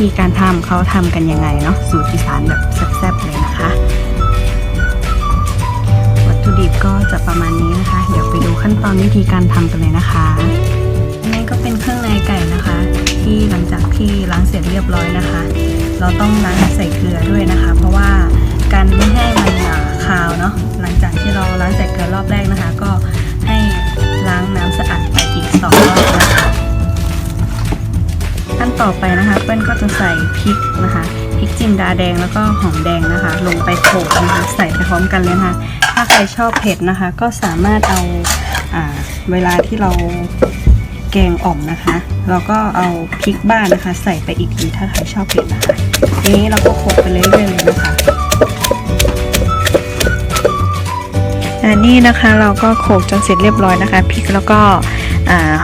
ธีการทำเขาทำกันยังไงเนาะสูตรอีสานแบบแซ่บๆเลยนะคะ วัตถุดิบก็จะประมาณนี้นะคะ เดี๋ยวไปดูขั้นตอนวิธีการทำกันเลยนะคะอันนี้ก็เป็นเครื่องในไก่นะคะ ที่หลังจากที่ล้างเสร็จเรียบร้อยนะคะ เราต้องล้างใส่เกลือด้วยนะคะ เพราะว่าการไม่ให้มันอ่าคาวเนาะหลังจากที่เราล้างใส่เกลือรอบแรกนะคะ ก็ ต่อไปนะคะเปิ้ลก็จะใส่พริกนะคะพริกจินดาแดงแล้วก็หอมแดงนะคะ ลงไปโขลกนะคะใส่ไปพร้อมกันเลยนะคะถ้าใครชอบเผ็ดนะคะ ก็สามารถเอาอ่าเวลาที่เราแกงอ่อมนะคะ เราก็เอาพริกบ้านนะคะ ใส่ไปอีกทีถ้าใครชอบเผ็ดนะคะทีนี้เราก็โขลกไปเรื่อยๆเลยนะคะ อันนี้นะคะเราก็โขลกจนเสร็จเรียบร้อยนะคะพริกแล้วก็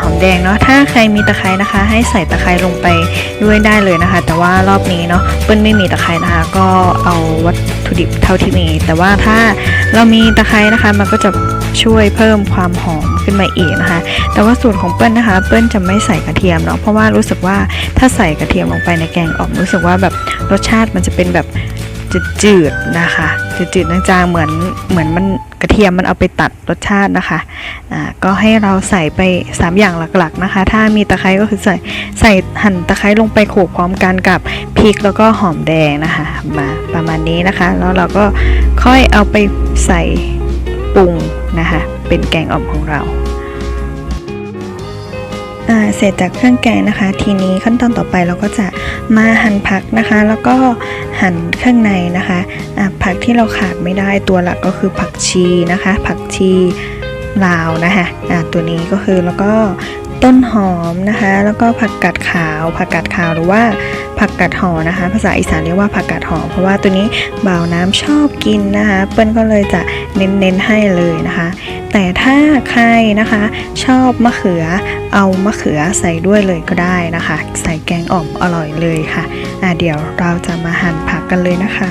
หอมแดงเนาะถ้าใครมีตะไคร้นะคะ ให้ใส่ตะไคร้ลงไปด้วยได้เลยนะคะ แต่ว่ารอบนี้เนาะเปิ้ลไม่มีตะไคร้นะคะ ก็เอาวัตถุดิบเท่าที่มี แต่ว่าถ้าเรามีตะไคร้นะคะ มันก็จะช่วยเพิ่มความหอมขึ้นมาอีกนะคะ แต่ว่าสูตรของเปิ้ลนะคะ เปิ้ลจะไม่ใส่กระเทียมเนาะเพราะว่ารู้สึกว่าถ้าใส่กระเทียมลงไปในแกงอ่อมรู้สึกว่าแบบรสชาติมันจะเป็นแบบ จืดๆนะคะ จืดๆจางๆเหมือนเหมือนมันกระเทียมมันเอาไปตัดรสชาตินะคะอ่าก็ให้เราใส่ไป 3 อย่างหลักๆนะคะ ถ้ามีตะไคร้ก็คือใส่ใส่หั่นตะไคร้ลงไปโขลกพร้อมกันกับพริกแล้วก็หอมแดงนะคะมาประมาณนี้นะคะ แล้วเราก็ค่อยเอาไปใส่ปรุงนะคะ เป็นแกงอ่อมของเราอ่าเสร็จจากเครื่องแกงนะคะ ทีนี้ขั้นตอนต่อไปเราก็จะ มาหั่นผักนะคะ แล้วก็หั่นเครื่องในนะคะอ่าผักที่เราขาดไม่ได้ตัวหลักก็คือผักชีนะคะ ผักชีลาวนะคะอ่าตัวนี้ก็คือแล้วก็ต้นหอมนะคะ แล้วก็ผักกาดขาว ผักกาดขาวหรือว่าผักกาดหอนะคะ ภาษาอีสานเรียกว่าผักกาดหอเพราะว่าตัวนี้บ่าวน้ำชอบกินนะคะ เปิ้ลก็เลยจะเน้นๆให้เลยนะคะ แต่ถ้าใครนะคะชอบมะเขือเอามะเขือใส่ด้วยเลยก็ได้นะคะ ใส่แกงอ่อมอร่อยเลยค่ะะเดี๋ยวเราจะมาหั่นผักกันเลยนะคะ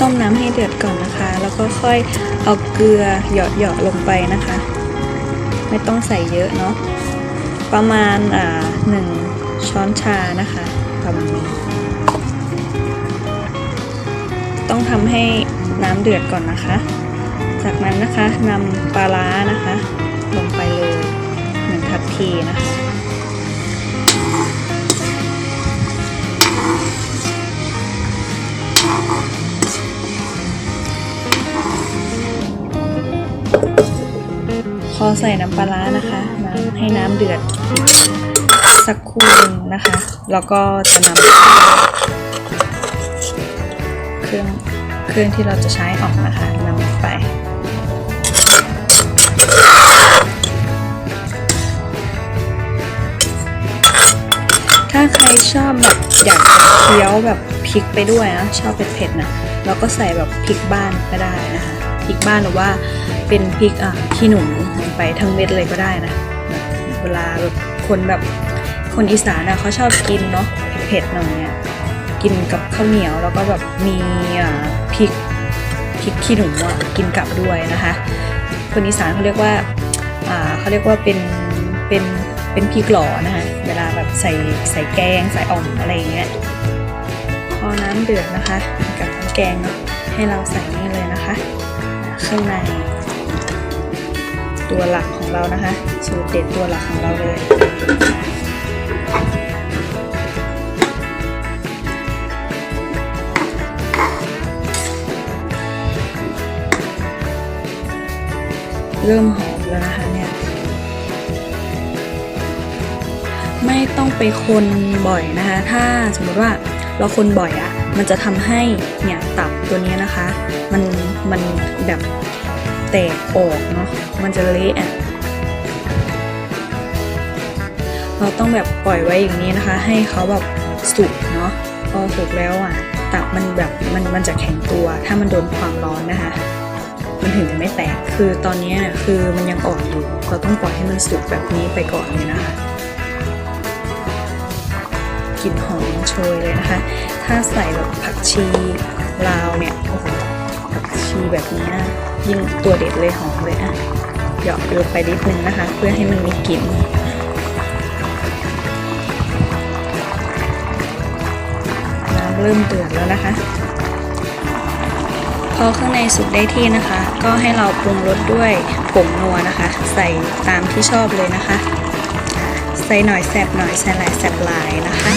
ต้มน้ำให้เดือดก่อนนะคะ แล้วก็ค่อยเอาเกลือหยอดหยอดลงไปนะคะ ไม่ต้องใส่เยอะเนาะประมาณอ่าหนึ่งช้อนชานะคะประมาณนี้ต้องทำให้น้ำเดือดก่อนนะคะ จากนั้นนะคะนำปลาร้านะคะ ลงไปเลยหนึ่งทัพพีนะคะ อใส่น้ำปลานะคะน้ำให้น้ำเดือดสักครู่หนึงนะคะ แล้วก็จะนำเครื่องเครื่องที่เราจะใช้ออกนะคะนำไปถ้าใครชอบแบบอยากเคี้ยวแบบ ริกไปด้วยนะชอบเผ็ดๆนะเราก็ใส่แบบพริกบ้านก็ได้นะคะพริกบ้านหรือว่าเป็นพริกอ่าขี้หนูลงไปทั้งเม็ดเลยก็ได้นะเวลาแบบคนแบบคนอีสานนะเขาชอบกินเนาะเผ็ดๆหน่อยเนี่ยกินกับข้าวเหนียวแล้วก็แบบมีอ่าพริกพริกขี้หนูอะกินกับด้วยนะคะ คนอีสานเขาเรียกว่าอ่าเขาเรียกว่าเป็นเป็นเป็นพริกหล่อนะคะเวลาแบบใส่ใส่แกงใส่อ่อมอะไรเงี้ย พอน้ำเดือดนะคะกับน้ำแกงเนาะให้เราใส่นี่เลยนะคะอ่าเครื่องในตัวหลักของเรานะคะ สูตรเด็ดตัวหลักของเราเลยเริ่มหอมแล้วนะคะเนี่ย ไม่ต้องไปคนบ่อยนะคะ ถ้าสมมติว่า เราคนบ่อยอะ่ะมันจะทำให้เนี่ยตับตัวนี้นะคะ มันมันแบบแตกออกเนาะมันจะเละอะ่ะเราต้องแบบปล่อยไว้อย่างนี้นะคะ ให้เขาแบบสุกเนาะพอสุกแล้วอะตับมันแบบมันมันจะแข็งตัว ถ้ามันโดนความร้อนนะคะมันถึงจะไม่แตก คือตอนนี้เนี่ยคือมันยังอ่อนอยู่ เราต้องปล่อยให้มันสุกแบบนี้ไปก่อนเลยนะคะ ลิ่นหอมโชยเลยนะคะ ถ้าใส่แบบผักชีลาวเนี่ยโอ้โหผักชีแบบนี้นะยิ่งตัวเด็ดเลยหอมเลยอะเหยาะลงไปนิดนึงนะคะ เพื่อให้มันมีกลิ่นน้ำเริ่มเดือดแล้วนะคะ พอข้างในสุกได้ที่นะคะ ก็ให้เราปรุงรสด้วยผงนัวนะคะ ใส่ตามที่ชอบเลยนะคะ ใส่หน่อยแสบหน่อยใส่หลายแสบหลายนะคะ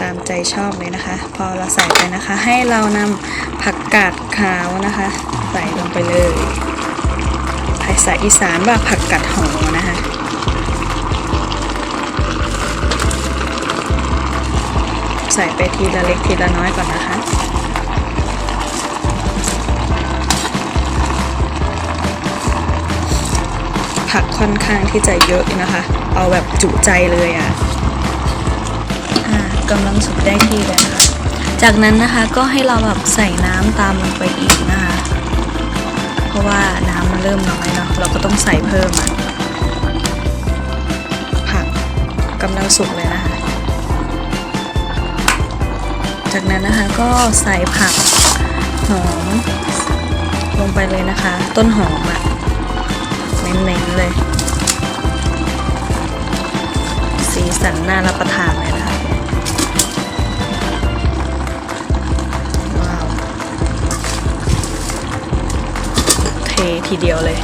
ตามใจชอบเลยนะคะ พอเราใส่ไปนะคะ ให้เรานำผักกาดขาวนะคะ ใส่ลงไปเลยภาษาอีสานว่าผักกาดหอมนะคะใส่ไปทีละเล็กทีละน้อยก่อนนะคะ ผักค่อนข้างที่จะเยอะนะคะ เอาแบบจุใจเลยอะ่ะอ่ากำลังสุกได้ที่แล้วนะคะ จากนั้นนะคะก็ให้เราแบบใส่น้ำตามลงไปอีกนะคะ เพราะว่าน้ำมันเริ่มน้อยเนาะเราก็ต้องใส่เพิ่มอะผักกำลังสุกเลยนะคะ จากนั้นนะคะก็ใส่ผักหอมลงไปเลยนะคะ ต้นหอมอะ่ะเน้นๆเลย สีสันน่ารับประทานเลยนะคะว้าวเททีเดียวเลย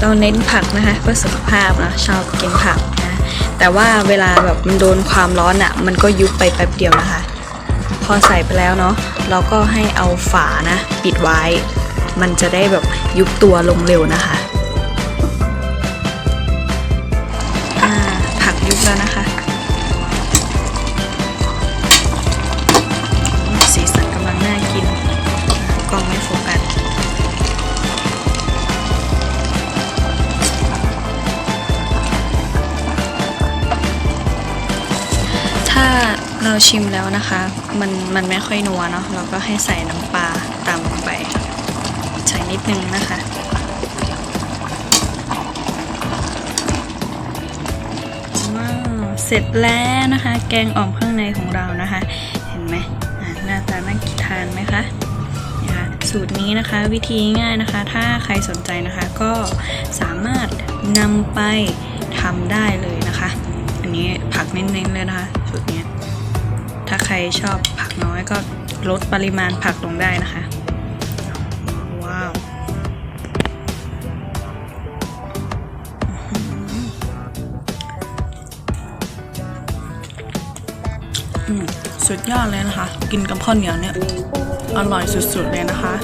เราเน้นผักนะคะเพื่อสุขภาพนะชอบกินผัก แต่ว่าเวลาแบบมันโดนความร้อนอะ่ะ มันก็ยุบไปแป๊บเดียวนะคะ พอใส่ไปแล้วเนาะเราก็ให้เอาฝานะ ปิดไว้ มันจะได้แบบยุบตัวลงเร็วนะคะอ่าผักยุบแล้วนะคะสีสันกำลังน่ากินกล้องไม่โฟกัส เราชิมแล้วนะคะ มันมันไม่ค่อยนัวเนาะเราก็ให้ใส่น้ำปลาตามลงไป ใส่นิดนึงนะคะว้าวเสร็จแล้วนะคะ แกงอ่อมเครื่องในของเรานะคะ เห็นไหมหน้าตาน่ากินทานไหมคะนะคะสูตรนี้นะคะวิธีง่ายนะคะ ถ้าใครสนใจนะคะก็สามารถนำไปทำได้เลยนะคะ อันนี้ผักเน้นๆเลยนะคะสูตรนี้ ใครชอบผักน้อยก็ลดปริมาณผักลงได้นะคะ ว้าว สุดยอดเลยนะคะ กินกับข้าวเหนียวเนี่ย อร่อยสุดๆเลยนะคะ